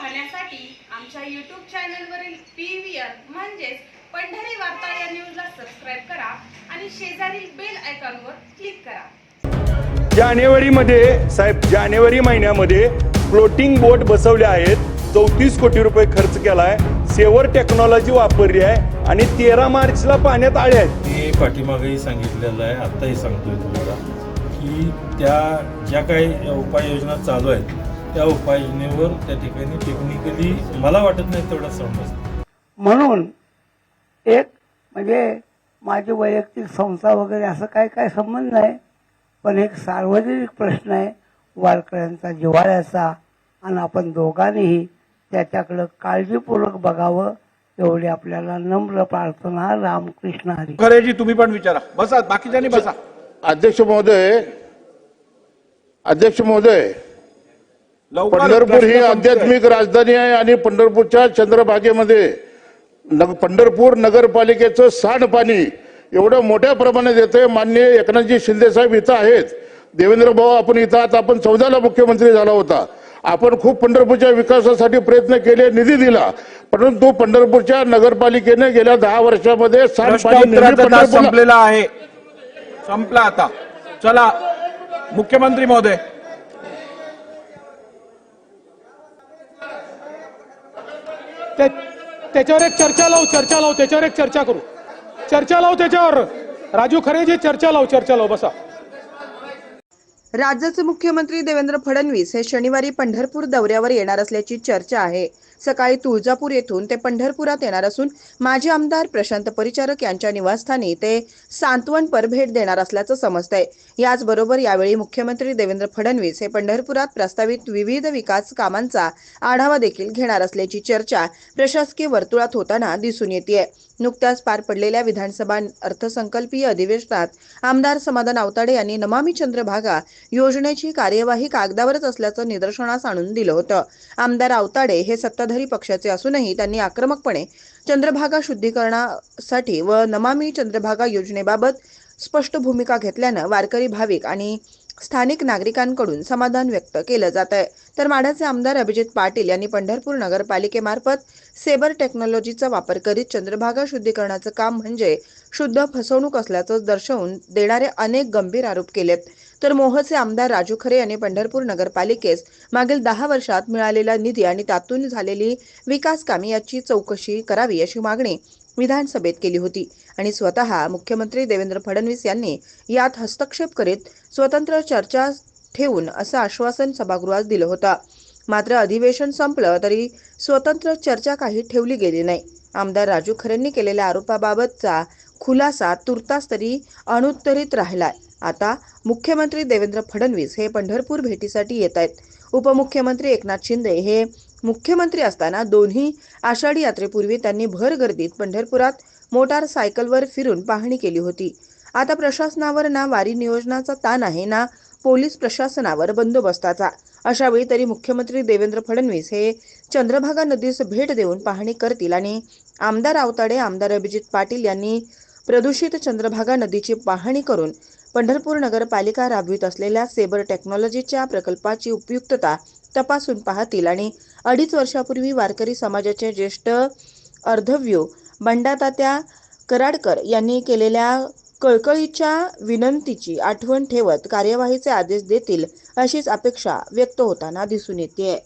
पाहण्यासाठी आमच्या यूट्यूब चॅनलवरील पी व्ही आर म्हणजेच पंढरी वार्ता या न्यूजला सबस्क्राईब करा आणि शेजारील बेल आयकॉनवर क्लिक करा. जानेवारीमध्ये साहेब जानेवारी महिन्यामध्ये फ्लोटिंग बोट बसवले आहेत. चौतीस कोटी रुपये खर्च केलाय. सेवर टेक्नॉलॉजी वापरली आहे आणि तेरा मार्चला पाण्यात आळे आहेत. मी पाठीमागेही सांगितलेलं आहे आत्ताही सांगतोय तुम्हाला की त्या ज्या काही उपाययोजना चालू आहेत त्या उपाययोजनेवर त्या ठिकाणी टेक्निकली मला वाटत नाही तेवढा समज. म्हणून एक म्हणजे माझी वैयक्तिक संस्था वगैरे असं काय काय संबंध नाही पण एक सार्वजनिक प्रश्न आहे. वारकऱ्यांचा जिव्हाळ्याचा आणि आपण दोघांनीही त्याच्याकडं काळजीपूर्वक बघावं. एवढी आपल्याला नम्र प्रार्थना. रामकृष्ण हरी. खरेजी तुम्ही पण विचारा. बसा बाकीच्यांनी बसा. अध्यक्ष महोदय अध्यक्ष महोदय पंढरपूर ही आध्यात्मिक राजधानी आहे आणि पंढरपूरच्या चंद्रभागेमध्ये नग पंढरपूर नगरपालिकेचं सांडपाणी एवढं मोठ्या प्रमाणात येतंय. मान्य एकनाथजी शिंदे साहेब इथं आहेत. देवेंद्र भाऊ आपण इथं आहात. आपण चौदाला मुख्यमंत्री झाला होता. आपण खूप पंढरपूरच्या विकासासाठी प्रयत्न केले निधी दिला. परंतु पंढरपूरच्या नगरपालिकेने गेल्या दहा वर्षामध्ये संपलेला आहे. संपला आता. चला मुख्यमंत्री महोदय. त्याच्यावर एक चर्चा लावू चर्चा लावू त्याच्यावर एक चर्चा करू. चर्चा लावू त्याच्यावर. राजू खरेजी चर्चा लावू चर्चा लावू बसा. राज्याचे मुख्यमंत्री देवेंद्र फडणवीस हे शनिवारी पंढरपूर दौऱ्यावर येणार असल्याची चर्चा आहे. सकाळी तुळजापूर येथून ते पंढरपुरात येणार असून माजी आमदार प्रशांत परिचारक यांच्या निवासस्थानी ते सांत्वनपर भेट देणार असल्याचं समजतंय. याचबरोबर यावेळी मुख्यमंत्री देवेंद्र फडणवीस हे पंढरपुरात प्रस्तावित विविध विकास कामांचा आढावा देखील घेणार असल्याची चर्चा प्रशासकीय वर्तुळात होताना दिसून येते नुकत्याच पार पडलेल्या विधानसभा अर्थसंकल्पीय अधिवेशनात आमदार समाधान आवताडे यांनी नमामी चंद्रभागा योजनेची कार्यवाही कागदावरच असल्याचं निदर्शनास आणून दिलं होतं. आमदार आवताडे हे सत्ताधारी पक्षाचे असूनही त्यांनी आक्रमकपणे चंद्रभागा शुद्धीकरणासाठी व नमामी चंद्रभागा योजनेबाबत स्पष्ट भूमिका घेतल्यानं वारकरी भाविक आणि स्थानिक नागरिकांकडून समाधान व्यक्त केलं जात आहे तर माढ्याचे आमदार अभिजित पाटील यांनी पंढरपूर नगरपालिकेमार्फत सेबर टेक्नॉलॉजीचा वापर करीत चंद्रभागा शुद्धीकरणाचं काम म्हणजे शुद्ध फसवणूक असल्याचं दर्शवून देणारे अनेक गंभीर आरोप केलेत तर मोहचे आमदार राजू खरे यांनी पंढरपूर नगरपालिकेस मागील दहा वर्षात मिळालेला निधी आणि त्यातून झालेली विकास कामे याची चौकशी करावी अशी मागणी विधानसभेत केली होती. आणि स्वतः मुख्यमंत्री देवेंद्र फडणवीस यांनी यात हस्तक्षेप करीत स्वतंत्र चर्चा ठेवून असं आश्वासन सभागृहात दिलं होतं. मात्र अधिवेशन संपलं तरी स्वतंत्र चर्चा काही ठेवली गेली नाही. आमदार राजू खरेंनी केलेल्या आरोपाबाबतचा खुलासा तुर्तास तरी अनुत्तरित राहिलाय. आता मुख्यमंत्री देवेंद्र फडणवीस हे पंढरपूर भेटीसाठी येत आहेत. उपमुख्यमंत्री एकनाथ शिंदे हे मुख्यमंत्री असताना दोन्ही आषाढी यात्रेपूर्वी त्यांनी भर गर्दीत पंढरपुरात मोटार सायकलवर फिरून पाहणी केली होती. आता प्रशासनावर ना वारी नियोजनाचा ताण आहे ना पोलीस प्रशासनावर बंदोबस्ताचा. अशा वेळी तरी मुख्यमंत्री देवेंद्र फडणवीस हे चंद्रभागा नदीस भेट देऊन पाहणी करतील आणि आमदार आवताडे आमदार अभिजित पाटील यांनी प्रदूषित चंद्रभागा नदीची पाहणी करून पंढरपूर नगरपालिका राबवित असलेल्या सेबर टेक्नॉलॉजीच्या प्रकल्पाची उपयुक्तता तपासून पाहतील आणि अडीच वर्षापूर्वी वारकरी समाजाचे ज्येष्ठ अर्धव्यू बंडातात्या कराडकर यांनी केलेल्या कळकळीच्या विनंतीची आठवण ठेवत कार्यवाहीचे आदेश देतील अशीच अपेक्षा व्यक्त होताना दिसून येते